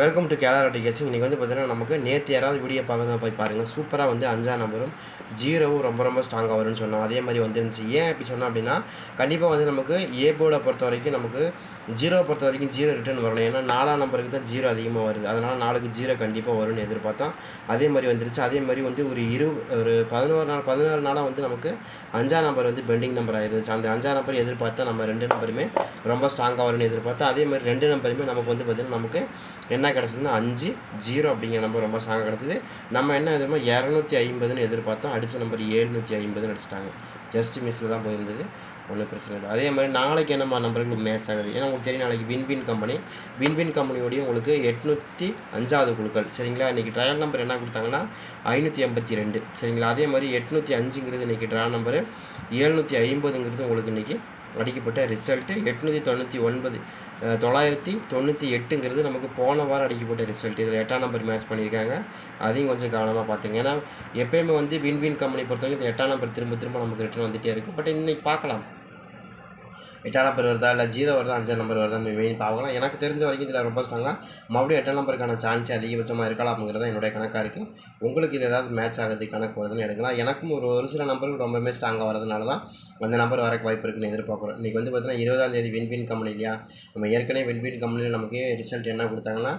Welcome to கேலராட்டி கேசிங் இன்றைக்கி வந்து பார்த்தீங்கன்னா நமக்கு நேற்று யாராவது வீடியோ பார்க்கறதா போய் பாருங்கள் சூப்பராக வந்து அஞ்சாம் நம்பரும் ஜீரோவும் ரொம்ப ரொம்ப ஸ்ட்ராங்காக வரும்னு சொன்னோம் அதே மாதிரி வந்துருந்துச்சு ஏன் இப்படி சொன்னோம் அப்படின்னா கண்டிப்பாக வந்து நமக்கு ஏ போர்டை பொறுத்த வரைக்கும் நமக்கு ஜீரோவை பொறுத்த வரைக்கும் ஜீரோ ரிட்டர்ன் வரணும். ஏன்னா நாலாம் நம்பருக்கு தான் ஜீரோ அதிகமாக வருது. அதனால் நாளுக்கு ஜீரோ கண்டிப்பாக வரும்னு எதிர்பார்த்தோம். அதே மாதிரி வந்துருச்சு. அதே மாதிரி வந்து ஒரு இரு ஒரு பதினோரு நாள் பதினாறு நாளாக வந்து நமக்கு அஞ்சாம் நம்பர் வந்து பெண்டிங் நம்பர் ஆயிருந்துச்சு. அந்த அஞ்சாம் நம்பர் எதிர்பார்த்தா நம்ம ரெண்டு நம்பருமே ரொம்ப ஸ்ட்ராங்காக வரும்னு எதிர்பார்த்தா அதே மாதிரி ரெண்டு நம்பருமே நமக்கு வந்து பார்த்திங்கன்னா நமக்கு என்ன கிடச்சதுன்னா அஞ்சு ஜீரோ அப்படிங்கிற நம்பர் ரொம்ப ஸ்ட்ராங்காக கிடச்சிது. நம்ம என்ன எதிர்பார்த்தோம் இரநூத்தி ஐம்பதுன்னு எதிர்பார்த்தோம். அடித்த நம்பர் ஏழ்நூற்றி ஐம்பதுன்னு அடிச்சிட்டாங்க. ஜஸ்ட் மிஸ்ஸில் தான் போயிருந்தது. ஒன்றும் பிரச்சனை இல்லை. அதே மாதிரி நாளைக்கு என்னம்மா நம்பருக்கு மேட்ச் ஆகுது? ஏன்னா உங்களுக்கு தெரியும் நாளைக்கு வின்வின் கம்பெனி வின்வின் கம்பெனியோடய உங்களுக்கு எட்நூற்றி அஞ்சாவது குழுக்கள். சரிங்களா? இன்றைக்கி ட்ரையல் நம்பர் என்ன கொடுத்தாங்கன்னா ஐநூற்றி எண்பத்தி ரெண்டு. சரிங்களா? அதே மாதிரி எட்நூற்றி அஞ்சுங்கிறது இன்றைக்கி ட்ரையல் நம்பரு ஏழ்நூற்றி ஐம்பதுங்கிறது உங்களுக்கு இன்றைக்கி அடிக்கப்பட்ட ரிசல்ட்டு எட்நூற்றி தொண்ணூற்றி ஒன்பது தொள்ளாயிரத்தி தொண்ணூற்றி எட்டுங்கிறது நமக்கு போன வாரம் அடிக்கப்பட்ட ரிசல்ட் இதில் எட்டாம் நம்பர் மேட்ச் பண்ணியிருக்காங்க. அதையும் கொஞ்சம் கவனமாக பார்த்துங்க. ஏன்னா எப்பயுமே வந்து வின் வின் கம்பெனி பொறுத்த வரைக்கும் இந்த எட்டாம் நம்பர் திரும்ப திரும்ப நமக்கு ரிட்டர்ன் வந்துகிட்டே இருக்கும். பட் இன்றைக்கி பார்க்கலாம். எட்டாம் நம்பர் வருதா? இல்லை ஜீரோ வருதா? அஞ்சாம் நம்பர் வருதான்னு மெயின் பார்க்கலாம். எனக்கு தெரிஞ்ச வரைக்கும் இதில் ரொம்ப ஸ்ட்ராங்காக மறுபடியும் எட்டாம் நம்பருக்கான சான்ஸ் அதிகபட்சமாக இருக்கலாம் அப்படிங்கிறது என்னுடைய கணக்காக இருக்குது உங்களுக்கு இது ஏதாவது மேட்ச் ஆகிறது கணக்கு வருதுன்னு எடுக்கலாம். எனக்கும் ஒரு ஒரு சில நம்பருக்கு ரொம்பவே ஸ்ட்ராங்காக வரதுனால தான் அந்த நம்பர் வரக்கு வாய்ப்பு இருக்குன்னு எதிர்பார்க்குறோம். இன்றைக்கி வந்து பார்த்தீங்கன்னா இருபதாம் தேதி வின்வின் கம்பெனி இல்லையா? நம்ம ஏற்கனவே வின்வின் கம்பெனியில் நமக்கு ரிசல்ட் என்ன கொடுத்தாங்கன்னா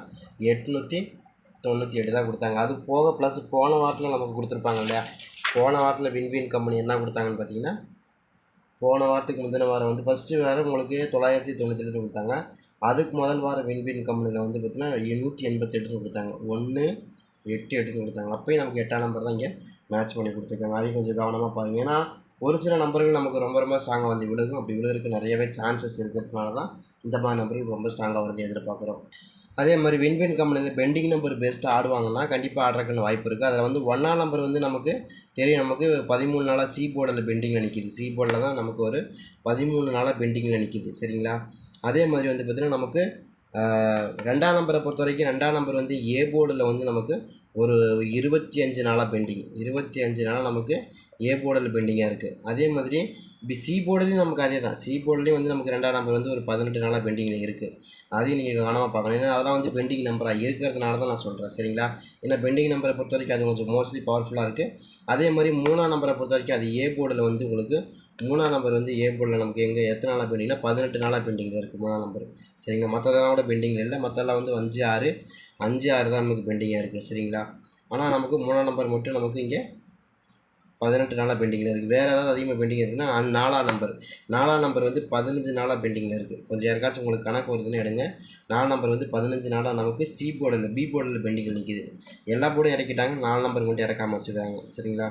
எட்நூற்றி தொண்ணூற்றி எட்டு தான் கொடுத்தாங்க. அது போக ப்ளஸ் போன வாரத்தில் நமக்கு கொடுத்துருப்பாங்க இல்லையா? போன வாரத்தில் வின்வின் கம்பெனி என்ன கொடுத்தாங்கன்னு பார்த்தீங்கன்னா போன வாரத்துக்கு முந்தின வாரம் வந்து ஃபஸ்ட்டு வாரம் உங்களுக்கு தொள்ளாயிரத்தி தொண்ணூற்றி எட்டு கொடுத்தாங்க. அதுக்கு முதல் வாரம் விண்வின் கம்பெனியில் வந்து பார்த்தீங்கன்னா நூற்றி எண்பத்தெட்டுன்னு கொடுத்தாங்க. ஒன்று எட்டு எட்டுன்னு கொடுத்தாங்க. அப்போயும் நமக்கு எட்டாம் நம்பர் தான் இங்கே மேட்ச் பண்ணி கொடுத்துருக்காங்க. அதையும் கொஞ்சம் கவனமாக பாருங்கள் ஏன்னா ஒரு சில நம்பர்கள் நமக்கு ரொம்ப ரொம்ப ஸ்ட்ராங்காக வந்து விழுகும். அப்படி விழுகிறதுக்கு நிறையவே சான்சஸ் இருக்கிறதுனால தான் இந்த மாதிரி நம்பர்கள் ரொம்ப ஸ்ட்ராங்காக வருது எதிர்பார்க்குறோம். அதே மாதிரி வின்வின் கம்பெனியில் பெண்டிங் நம்பர் பெஸ்ட்டாக ஆடுவாங்கன்னா கண்டிப்பாக ஆடுறதுக்குன்னு வாய்ப்பு இருக்குது அதில் வந்து ஒன்றாம் நம்பர் வந்து நமக்கு தெரியும். நமக்கு பதிமூணு நாளாக சி போர்டில் பெண்டிங்கில் நிற்கிது சி போர்டில் தான் நமக்கு ஒரு பதிமூணு நாளாக பெண்டிங்கில் நிற்கிது சரிங்களா? அதே மாதிரி வந்து பார்த்திங்கன்னா நமக்கு ரெண்டாம் நம்பரை பொறுத்த வரைக்கும் ரெண்டாம் நம்பர் வந்து ஏ போர்டில் வந்து நமக்கு ஒரு இருபத்தி அஞ்சு நாளாக பெண்டிங் இருபத்தி அஞ்சு நாளாக நமக்கு ஏ போர்டில் பெண்டிங்காக இருக்குது அதே மாதிரி இப்போ சி போர்டுலேயும் நமக்கு அதே தான். சி போர்டுலேயும் வந்து நமக்கு ரெண்டாம் நம்பர் வந்து ஒரு பதினெட்டு நாளாக பெண்டிங்கில் இருக்குது அதையும் நீங்கள் கவனமாக பார்க்கணும். ஏன்னா அதெல்லாம் வந்து பெண்டிங் நம்பராக இருக்கிறதுனால தான் நான் சொல்கிறேன் சரிங்களா? ஏன்னா பெண்டிங் நம்பரை பொறுத்த வரைக்கும் அது கொஞ்சம் மோஸ்ட்லி பவர்ஃபுல்லாக இருக்குது அதே மாதிரி மூணாம் நம்பரை பொறுத்த வரைக்கும் அது ஏ போர்டில் வந்து உங்களுக்கு மூணாம் நம்பர் வந்து ஏ போர்டில் நமக்கு எங்கே எத்தனை நாளாக பெண்டிங்னா பதினெட்டு நாளாக பெண்டிங்கில் இருக்குது மூணாம் நம்பர் சரிங்களா? மற்றதெல்லாம் கூட பெண்டிங்கில் இல்லை. மற்றெல்லாம் வந்து அஞ்சு ஆறு அஞ்சு ஆறு தான் நமக்கு பெண்டிங்காக இருக்குது சரிங்களா? ஆனால் நமக்கு மூணாம் நம்பர் மட்டும் நமக்கு இங்கே பதினெட்டு நாளாக பெண்டிங்கில் இருக்குது வேறு ஏதாவது அதிகமாக பெண்டிங் இருக்குன்னா அந்த நாலாம் நம்பர். நாலாம் நம்பர் வந்து பதினஞ்சு நாளாக பெண்டிங்கில் இருக்குது கொஞ்சம் யாருக்காச்சும் உங்களுக்கு கணக்கு வருதுன்னு எடுங்க. நாலு நம்பர் வந்து பதினஞ்சு நாளாக நமக்கு சி போர்டில் பி போர்டில் பெண்டிங்கில் நிற்கிது எல்லா போர்டும் இறக்கிட்டாங்க. நாலு நம்பர் மட்டும் இறக்காமல் வச்சுருக்காங்க சரிங்களா?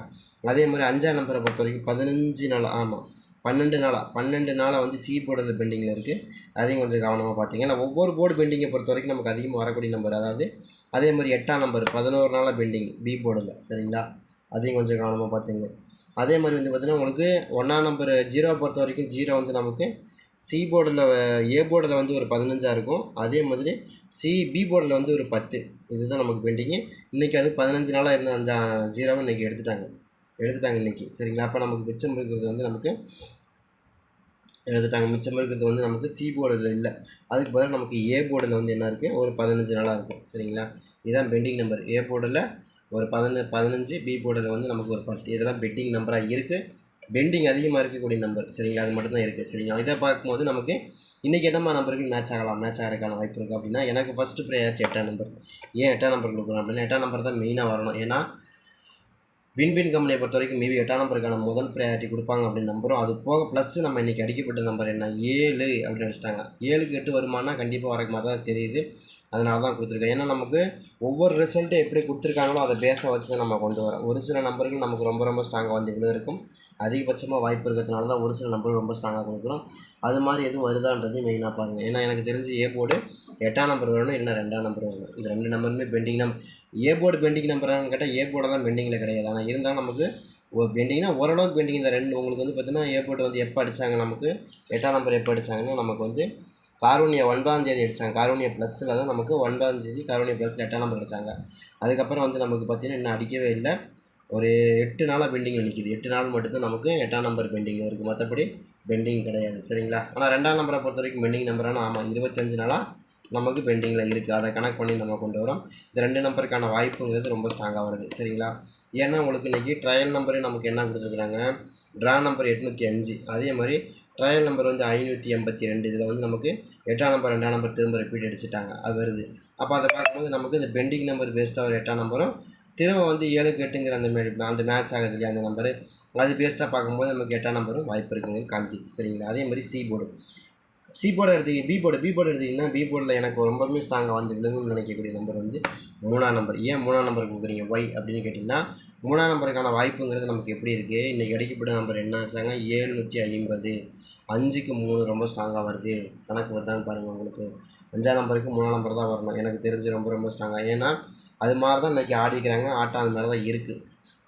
அதே மாதிரி அஞ்சாம் நம்பரை பொறுத்த வரைக்கும் பதினஞ்சு நாளாக ஆமாம் பன்னெண்டு நாளாக பன்னெண்டு நாளாக வந்து சி போர்டில் பெண்டிங்கில் இருக்குது அதையும் கொஞ்சம் கவனமாக பார்த்தீங்க ஏன்னா ஒவ்வொரு போர்டு பெண்டிங்கை பொறுத்த வரைக்கும் நமக்கு அதிகமாக வரக்கூடிய நம்பர் அதாவது அதே மாதிரி எட்டாம் நம்பர் பதினோரு நாளாக பெண்டிங் பி போர்டில். சரிங்களா? அதையும் கொஞ்சம் கவனமாக பார்த்துங்க அதே மாதிரி வந்து பார்த்திங்கன்னா உங்களுக்கு ஒன்றா நம்பர் ஜீரோ பொறுத்த வரைக்கும் ஜீரோ வந்து நமக்கு சி போர்டில் ஏ போர்டில் வந்து ஒரு பதினஞ்சாக இருக்கும். அதே மாதிரி சி பி போர்டில் வந்து ஒரு பத்து. இதுதான் நமக்கு பெண்டிங்கு இன்றைக்கி அது பதினஞ்சு நாளாக இருந்த அந்த ஜீரோவை இன்றைக்கி எடுத்துட்டாங்க. எடுத்துட்டாங்க இன்றைக்கி சரிங்களா? அப்போ நமக்கு மிச்சம் இருக்கிறது வந்து நமக்கு எடுத்துட்டாங்க. மிச்சம் இருக்கிறது வந்து நமக்கு சி போர்டில் இல்லை. அதுக்கு பதிலாக நமக்கு ஏ போர்டில் வந்து என்ன இருக்குது ஒரு பதினஞ்சு நாளாக இருக்குது சரிங்களா? இதுதான் பெண்டிங் நம்பர் ஏ போர்டில் ஒரு பதின பதினஞ்சு பி போர்டில் வந்து நமக்கு ஒரு பத்து இதெல்லாம் பெட்டிங் நம்பராக இருக்குது பெண்டிங் அதிகமாக இருக்கக்கூடிய நம்பர் சரிங்களா? அது மட்டும்தான் இருக்குது சரிங்களா? இதை பார்க்கும்போது நமக்கு இன்றைக்கி என்னம்மா நம்பருக்கு மேட்ச் ஆகலாம் மேட்ச் ஆகிறதுக்கான வாய்ப்பு இருக்குது அப்படின்னா எனக்கு ஃபஸ்ட்டு ப்ரையாரிட்டி எட்டாம் நம்பர் ஏன் எட்டாம் நம்பர் கொடுக்குறோம் அப்படின்னா எட்டாம் நம்பர் தான் மெயினாக வரணும். ஏன்னா வின்வின் கம்பெனியை பொறுத்த வரைக்கும் மேபி எட்டாம் நம்பருக்கான முதல் ப்ரையாரிட்டி கொடுப்பாங்க அப்படின்னு நம்புகிறோம் அது போக ப்ளஸ் நம்ம இன்றைக்கி அடிக்கப்பட்ட நம்பர் என்ன? ஏழு அப்படின்னு அடிச்சிட்டாங்க ஏழுக்கு எட்டு வருமானா கண்டிப்பாக வரக்கு மாதிரி தான் தெரியுது. அதனால தான் கொடுத்துருக்கேன். ஏன்னா நமக்கு ஒவ்வொரு ரிசல்ட்டு எப்படி கொடுத்துருக்காங்களோ அதை பேச வச்சு தான் நம்ம கொண்டு வரோம் ஒரு சில நம்பர்கள் நமக்கு ரொம்ப ரொம்ப ஸ்ட்ராங்காக வந்துக்கிட்டு இருக்கும் அதிகபட்சமாக வாய்ப்பு இருக்கிறதுனால தான் ஒரு சில நம்பர்கள் ரொம்ப ஸ்ட்ராங்காக கொடுக்குறோம். அது மாதிரி எதுவும் வருதான்றது மெயினாக பாருங்கள் ஏன்னா எனக்கு தெரிஞ்சு ஏ போர்டு எட்டாம் நம்பர் வரணும் இல்லை ரெண்டாம் நம்பர் வரணும். இந்த ரெண்டு நம்பருமே pending number A board pending நம்பரானு கேட்டால் ஏ போர்டெல்லாம் பெண்டிங்கில் கிடையாது. ஆனால் இருந்தாலும் நமக்கு ஒரு பெண்டிங்னா ஓரளவுக்கு பெண்டிங் இந்த ரெண்டு உங்களுக்கு வந்து பார்த்தீங்கன்னா ஏ போர்டு வந்து எப்போ அடித்தாங்க நமக்கு எட்டாம் நம்பர் எப்போ அடித்தாங்கன்னா நமக்கு வந்து காரூணியா ஒன்பதாம் தேதி அடித்தாங்க காரூணியா ப்ளஸில் தான் நமக்கு ஒன்பதாம் தேதி காரூணியா ப்ளஸில் எட்டாம் நம்பர் அடித்தாங்க அதுக்கப்புறம் வந்து நமக்கு பார்த்தீங்கன்னா இன்னும் அடிக்கவே இல்லை. ஒரு எட்டு நாளாக பெண்டிங்கில் நிற்கிது எட்டு நாள் மட்டும்தான் நமக்கு எட்டாம் நம்பர் பெண்டிங்கில் இருக்குது மற்றபடி பெண்டிங் கிடையாது. சரிங்களா? ஆனால் ரெண்டாம் நம்பரை பொறுத்த வரைக்கும் பெண்டிங் நம்பரான ஆமாம் இருபத்தஞ்சு நாளாக நமக்கு பெண்டிங்கில் இருக்குது அதை கனெக்ட் பண்ணி நம்ம கொண்டு வரோம். இந்த ரெண்டு நம்பருக்கான வாய்ப்புங்கிறது ரொம்ப ஸ்ட்ராங்காக வருது. சரிங்களா? ஏன்னா உங்களுக்கு இன்றைக்கி ட்ரையல் நம்பரே நமக்கு என்ன கொடுத்துருக்குறாங்க? ட்ரா நம்பர் எட்நூற்றி அஞ்சு. அதே மாதிரி ட்ரையல் நம்பர் வந்து ஐநூற்றி எண்பத்தி ரெண்டு. இதில் வந்து நமக்கு எட்டாம் நம்பர் ரெண்டாம் நம்பர் திரும்ப ரிப்பீட் அடிச்சிட்டாங்க. அது வருது. அப்போ அதை பார்க்கும்போது நமக்கு இந்த பெண்டிங் நம்பர் பேஸ்டாக ஒரு எட்டாம் நம்பரும் திரும்ப வந்து ஏழுக்கு எட்டுங்கிற அந்த மே அந்த மேட்ச் ஆகுது இல்லையா அந்த நம்பரு அது பேஸ்டாக பார்க்கும்போது நமக்கு எட்டாம் நம்பரும் வாய்ப்பு இருக்குங்க காமிக்குது. சரிங்களா? அதே மாதிரி சி போர்டு சி போர்டு எடுத்தீங்க பி போர்டு பி போர்டு எடுத்திங்கன்னா பி போர்டில் எனக்கு ரொம்பவுமே ஸ்ட்ராங்காக வந்து விழுங்கும்னு நினைக்கக்கூடிய நம்பர் வந்து மூணாம் நம்பர் ஏன் மூணாம் நம்பர் கொடுக்குறீங்க? ஒய் அப்படின்னு கேட்டிங்கன்னா மூணாம் நம்பருக்கான வாய்ப்புங்கிறது நமக்கு எப்படி இருக்குது இன்றைக்கி கிடைக்கப்பட்ட நம்பர் என்ன? வச்சாங்க ஏழ்நூற்றி ஐம்பது. அஞ்சுக்கு மூணு ரொம்ப ஸ்ட்ராங்காக வருது. கணக்கு வருதான்னு பாருங்கள் உங்களுக்கு. அஞ்சாம் நம்பருக்கு மூணாம் நம்பர் தான் வரணும். எனக்கு தெரிஞ்சு ரொம்ப ரொம்ப ஸ்ட்ராங்காக ஏன்னா அது மாதிரி தான் இன்றைக்கி ஆடிக்கிறாங்க. ஆட்டம் அது மாதிரி தான் இருக்குது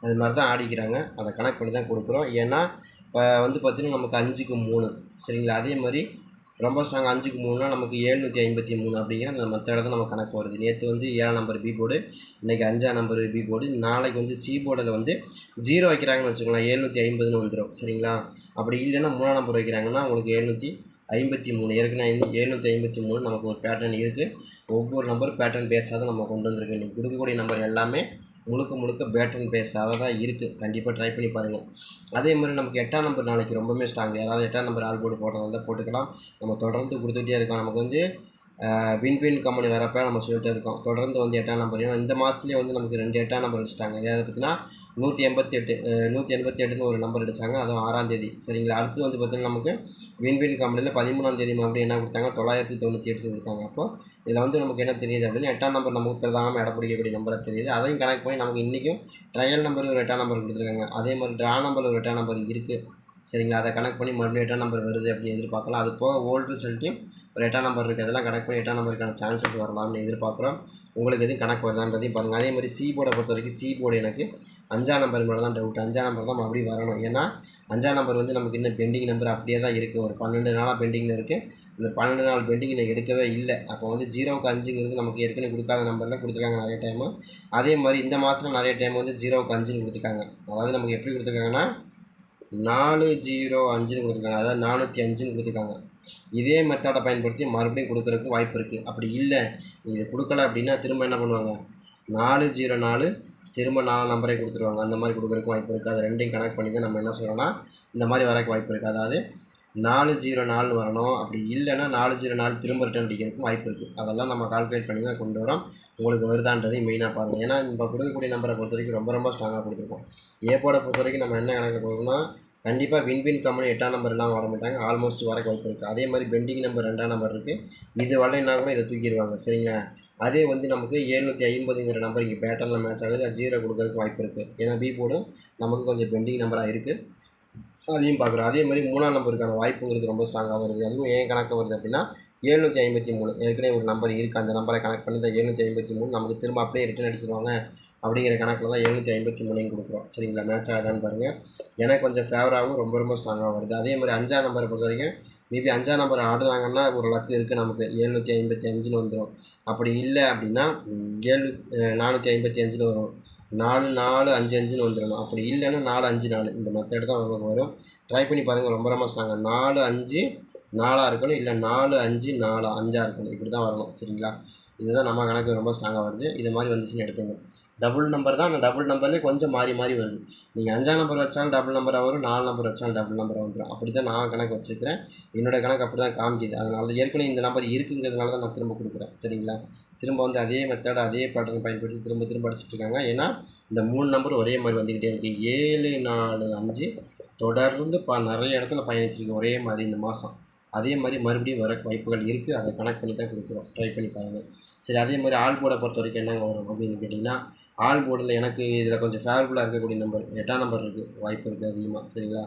அது மாதிரி தான் ஆடிக்கிறாங்க. அதை கணக்கு பண்ணி தான் கொடுக்குறோம். ஏன்னா இப்போ வந்து பார்த்திங்கன்னா நமக்கு அஞ்சுக்கு மூணு. சரிங்களா? அதே மாதிரி ரொம்ப ஸ்ட்ராங் அஞ்சுக்கு மூணுனா நமக்கு ஏழ்நூற்றி ஐம்பத்தி மூணு அப்படிங்கிற அந்த மற்ற இடத்துல நம்ம கணக்கு வருது. நேற்று வந்து ஏழாம் நம்பர் பி போர்டு இன்றைக்கி அஞ்சாம் நம்பர் பி போர்டு நாளைக்கு வந்து சி போர்டில் வந்து ஜீரோ வைக்கிறாங்கன்னு வச்சுக்கோங்களேன் ஏழ்நூற்றி ஐம்பதுன்னு வந்துடும் சரிங்களா? அப்படி இல்லைன்னா மூணாம் நம்பர் வைக்கிறாங்கன்னா உங்களுக்கு எழுநூற்றி ஐம்பத்தி மூணு. ஏற்கனவே எழுநூற்றி ஐம்பத்தி மூணு நமக்கு ஒரு பேட்டர்ன் இருக்குது ஒவ்வொரு நம்பர் பேட்டர்ன் பேஸாக நம்ம கொண்டு வந்திருக்கோம். இன்றைக்கி கொடுக்கக்கூடிய நம்பர் எல்லாமே முழுக்க முழுக்க பேட்டன் பேஸாக தான் இருக்குது கண்டிப்பாக ட்ரை பண்ணி பாருங்கள் அதே மாதிரி நமக்கு எட்டாம் நம்பர் நாளைக்கு ரொம்பவே ஸ்ட்ராங் யாராவது எட்டாம் நம்பர் ஆள் போட்டு போடுறதா இருந்தால் போட்டுக்கலாம். நம்ம தொடர்ந்து கொடுத்துட்டே இருக்கோம். நமக்கு வந்து வின் வின் கம்பெனி வரப்போ நம்ம சொல்லிட்டு இருக்கோம். தொடர்ந்து வந்து எட்டாம் நம்பரையும் இந்த மாதத்துலேயே வந்து நமக்கு ரெண்டு எட்டாம் நம்பர் வச்சுட்டாங்க அதை பார்த்தீங்கன்னா நூற்றி எண்பத்தி எட்டு நூற்றி எண்பத்தி எட்டுன்னு ஒரு நம்பர் அடித்தாங்க அதுவும் ஆறாம் தேதி. சரிங்களா? அடுத்து வந்து பார்த்திங்கன்னா நமக்கு வின் வின் கம்பெனியில் பதிமூணாம் தேதி மறுபடியும் என்ன கொடுத்தாங்க? தொள்ளாயிரத்தி தொண்ணூற்றி எட்டுன்னு கொடுத்தாங்க. அப்போ இதில் வந்து நமக்கு என்ன தெரியுது அப்படின்னு எட்டாம் நம்பர் நமக்கு பிரதானமாக இடம் பிடிக்கக்கூடிய நம்பராக தெரியுது. அதையும் கனெக்ட் பண்ணி நமக்கு இன்றைக்கும் ட்ரையல் நம்பர் ஒரு எட்டாம் நம்பர் கொடுத்துருக்காங்க. அதே மாதிரி ட்ரா நம்பர் ஒரு எட்டாம் நம்பர் இருக்குது சரிங்களா? அதை கனெக்ட் பண்ணி மறுபடியும் எட்டாம் நம்பர் வருது அப்படின்னு எதிர்பார்க்கலாம். அது போக ஓல்டு ரிசல்ட்டையும் ஒரு எட்டாம் நம்பர் இருக்குது அதெல்லாம் கனெக்ட் பண்ணி எட்டாம் நம்பருக்கான சான்சஸ் வரலாம்னு எதிர்பார்க்குறோம். உங்களுக்கு எதுவும் கணக்கு வருதான்றதையும் பாருங்கள் அதே மாதிரி சி போர்டை பொறுத்த வரைக்கும் சி போர்டு எனக்கு அஞ்சாம் நம்பர் மேலே தான் டவுட் அஞ்சாம் நம்பர் தான் மறுபடியும் வரணும். ஏன்னா அஞ்சாம் நம்பர் வந்து நமக்கு இன்னும் பெண்டிங் நம்பர் அப்படியே தான் இருக்குது ஒரு பன்னெண்டு நாளாக பெண்டிங்கில் இருக்குது இந்த பன்னெண்டு நாள் பெண்டிங் எடுக்கவே இல்லை. அப்போ வந்து ஜீரோவுக்கு அஞ்சுங்கிறது நமக்கு ஏற்கனவே கொடுக்காத நம்பரில் கொடுத்துருக்காங்க நிறைய டைமு அதே மாதிரி இந்த மாதம் நிறைய டைம் வந்து ஜீரோவுக்கு அஞ்சுன்னு கொடுத்துருக்காங்க. அதாவது நமக்கு எப்படி கொடுத்துருக்காங்கன்னா நாலு ஜீரோ அஞ்சுன்னு கொடுத்துருக்காங்க அதாவது நானூற்றி அஞ்சுன்னு கொடுத்துருக்காங்க இதே மெத்தடை பயன்படுத்தி மறுபடியும் கொடுக்குறதுக்கு வாய்ப்பு இருக்குது அப்படி இல்லை இது கொடுக்கல அப்படின்னா திரும்ப என்ன பண்ணுவாங்க? நாலு ஜீரோ நாலு திரும்ப நாலு நம்பரே கொடுத்துருவாங்க. அந்த மாதிரி கொடுக்குறதுக்கு வாய்ப்பு இருக்குது அதை ரெண்டையும் கனெக்ட் பண்ணி தான் நம்ம என்ன சொல்கிறோன்னா இந்த மாதிரி வரக்கு வாய்ப்பு இருக்குது அதாவது நாலு ஜீரோ நாலுன்னு வரணும். அப்படி இல்லைன்னா நாலு ஜீரோ நாலு திரும்ப ரிட்டர்ன் அடிக்கிறதுக்கும் வாய்ப்பு இருக்குது அதெல்லாம் நம்ம கால்குலேட் பண்ணி தான் கொண்டு வரோம். உங்களுக்கு வருதான்றதையும் மெயினாக பாருங்கள் ஏன்னா இப்போ கொடுக்கக்கூடிய நம்பரை பொறுத்த வரைக்கும் ரொம்ப ரொம்ப ஸ்ட்ராங்காக கொடுத்துருக்கோம். ஏப்போட பொறுத்த வரைக்கும் நம்ம என்ன கணக்கு கொடுக்கணும்னா கண்டிப்பாக வின் வின் கம்பெனி எட்டாம் நம்பர்லாம் வர மாட்டாங்க. ஆல்மோஸ்ட் வரக்கு வாய்ப்பு இருக்குது அதே மாதிரி பெண்டிங் நம்பர் ரெண்டாம் நம்பர் இருக்குது இது வரலைன்னா கூட இதை தூக்கிடுவாங்க. சரிங்களா? அதே வந்து நமக்கு ஏழ்நூற்றி ஐம்பதுங்கிற நம்பர் இங்கே பேட்டர்னில் மேட்ச் ஆகுது. அது ஜீரோ கொடுக்கறதுக்கு வாய்ப்பு இருக்குது ஏன்னா பி போர்டும் நமக்கு கொஞ்சம் பெண்டிங் நம்பராக இருக்குது அதையும் பார்க்குறோம். அதே மாதிரி மூணாம் நம்பருக்கான வாய்ப்புங்கிறது ரொம்ப ஸ்ட்ராங்காக வருது. அதுவும் ஏன் கணக்கு வருது அப்படின்னா எழுநூற்றி ஐம்பத்தி மூணு ஏற்கனவே ஒரு நம்பர் இருக்குது அந்த நம்பரை கனெக்ட் பண்ணி தான் எழுநூற்றி ஐம்பத்தி மூணு நமக்கு திரும்ப அப்படியே ரிட்டன் அடிச்சிருவாங்க. அப்படிங்கிற கணக்கில் தான் எழுநூற்றி ஐம்பத்தி மூணையும் கொடுக்குறோம். சரிங்களா? மேட்ச் ஆகுதான்னு பாருங்கள் எனக்கு கொஞ்சம் ஃபேவராகவும் ரொம்ப ரொம்ப ஸ்ட்ராங்காக வருது. அதே மாதிரி அஞ்சாம் நம்பரை பொறுத்த வரைக்கும் மேபி அஞ்சாம் நம்பர் ஆடுறாங்கன்னா ஒரு லக்கு இருக்குது நமக்கு. எழுநூற்றி ஐம்பத்தி அஞ்சுன்னு வந்துடும் அப்படி இல்லை அப்படின்னா ஏழு நானூற்றி ஐம்பத்தி அஞ்சுன்னு வரும். நாலு நாலு அஞ்சு அஞ்சுன்னு வந்துடணும் அப்படி இல்லைன்னா நாலு அஞ்சு நாலு. இந்த மெத்தட் தான் நமக்கு வரும். ட்ரை பண்ணி பாருங்கள் ரொம்ப ரொம்ப ஸ்ட்ராங்காக நாலு அஞ்சு நாலாக இருக்கணும். இல்லை நாலு அஞ்சு நாலு அஞ்சாக இருக்கணும். இப்படி தான் வரணும். சரிங்களா? இதுதான் நம்ம கணக்கு ரொம்ப ஸ்ட்ராங்காக வருது. இது மாதிரி வந்துச்சுன்னு எடுத்துங்க டபுள் நம்பர் தான். ஆனால் டபுள் நம்பர்லேயே கொஞ்சம் மாறி மாறி வருது. நீங்கள் அஞ்சாம் நம்பர் வச்சாலும் டபுள் நம்பராக வரும். நாலு நம்பர் வச்சாலும் டபுள் நம்பராக வந்துடும் அப்படி தான் நான் கணக்கு வச்சுருக்கிறேன். என்னோட கணக்கு அப்படி தான் காமிக்குது. அதனால ஏற்கனவே இந்த நம்பர் இருக்குங்கிறதுனால தான் நான் திரும்ப கொடுக்குறேன். சரிங்களா? திரும்ப வந்து அதே மெத்தட் அதே பேட்டர்ன் பயன்படுத்தி திரும்ப திரும்ப அடிச்சிட்டு இருக்காங்க ஏன்னா இந்த மூணு நம்பர் ஒரே மாதிரி வந்துக்கிட்டே இருக்குது ஏழு நாலு அஞ்சு தொடர்ந்து ப நிறைய இடத்துல பயணிச்சிருக்கு ஒரே மாதிரி இந்த மாதம் அதே மாதிரி மறுபடியும் வர வாய்ப்புகள் இருக்குது அதை கனெக்ட் பண்ணி தான் கொடுக்குறோம். ட்ரை பண்ணி பாருங்கள் சரி அதே மாதிரி ஆள் கூட பொறுத்த வரைக்கும் என்னங்க வரும் அப்படின்னு கேட்டிங்கன்னா ஆள் போர்டில் எனக்கு இதில் கொஞ்சம் ஃபேவரபுளாக இருக்கக்கூடிய நம்பர் எட்டாம் நம்பர் இருக்குது வாய்ப்பு இருக்குது அதிகமாக சரிங்களா?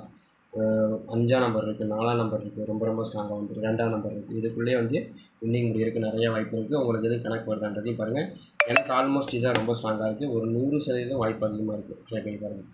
அஞ்சாம் நம்பர் இருக்குது நாலாம் நம்பர் இருக்குது ரொம்ப ரொம்ப ஸ்ட்ராங்காக வந்துருக்கு. ரெண்டாம் நம்பர் இருக்குது இதுக்குள்ளேயே வந்து வின்னிங் முடியிருக்கு நிறைய வாய்ப்பு இருக்குது உங்களுக்கு எதுவும் கணக்கு வருதான்றதையும் பாருங்கள் எனக்கு ஆல்மோஸ்ட் இதான் ரொம்ப ஸ்ட்ராங்காக இருக்குது ஒரு நூறு சதவீதம் வாய்ப்பு அதிகமாக இருக்குது ட்ரை பண்ணி பாருங்கள்